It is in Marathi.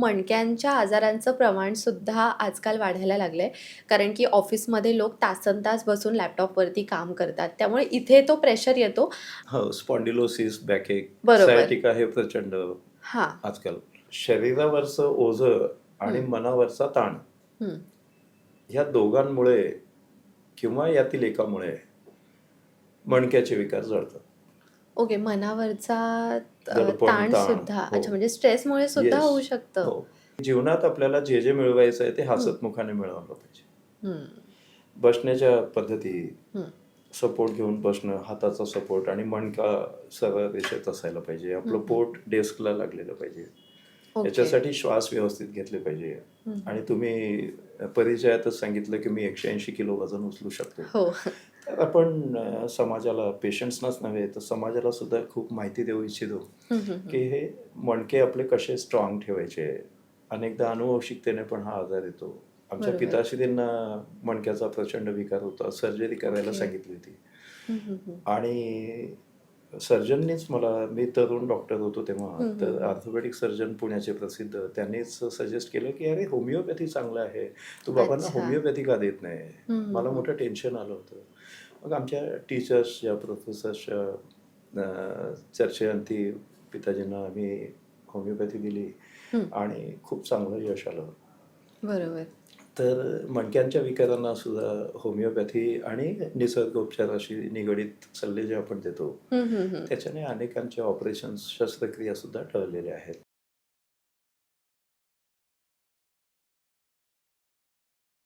मणक्यांच्या आजारांचं प्रमाण सुद्धा आजकाल वाढायला लागलंय कारण की ऑफिसमध्ये लोक तासन तास बसून लॅपटॉपवरती काम करतात त्यामुळे इथे तो प्रेशर येतो हो स्पॉन्डिलोसिस बॅकेक बरोबर. सायटिका हे प्रचंड हा आजकाल शरीरावरचं ओझं आणि. मनावरचा ताण. ह्या दोघांमुळे किंवा यातील एकामुळे मणक्याचे विकार जळतात ओके मनावरचा ताण सुद्धा हो. अच्छा म्हणजे स्ट्रेसमुळे सुद्धा. होऊ शकतं हो जीवनात आपल्याला जे जे मिळवायचं आहे ते हसतमुखाने मिळवलं पाहिजे. बसण्याच्या पद्धती. सपोर्ट घेऊन बसणं हाताचा सपोर्ट आणि मणका सरळ रेषेत असायला पाहिजे आपलं. पोट डेस्कला लागलेलं पाहिजे. याच्यासाठी श्वास व्यवस्थित घेतले पाहिजे. आणि तुम्ही परिचयातच सांगितलं की मी एकशे ऐंशी किलो वजन उचलू शकतो हो तर आपण समाजाला पेशंट्सनाच नव्हे तर समाजाला सुद्धा खूप माहिती देऊ इच्छितो. की हे मणके आपले कसे स्ट्रॉंग ठेवायचे अनेकदा अनुवंशिकतेने पण हा आजार येतो आमच्या. पिताश्रींना मणक्याचा प्रचंड विकार होता सर्जरी करायला. सांगितली होती. आणि सर्जननीच मला मी तरुण डॉक्टर होतो तेव्हा. तर ऑर्थोपेडिक सर्जन पुण्याचे प्रसिद्ध त्यांनीच सजेस्ट केलं की अरे होमिओपॅथी चांगलं आहे तू बाबांना. होमिओपॅथी का देत नाही. मला मोठं टेन्शन आलं होतं मग आमच्या टीचर्स या प्रोफेसर्सच्या चर्चेअंती पिताजींना आम्ही होमिओपॅथी दिली. आणि खूप चांगलं यश आलं बरोबर तर मणक्यांच्या विकारांना सुद्धा होमिओपॅथी आणि निसर्गोपचाराशी निगडीत सल्ले जे आपण देतो. त्याच्याने अनेकांच्या ऑपरेशन शस्त्रक्रिया सुद्धा टळलेल्या आहेत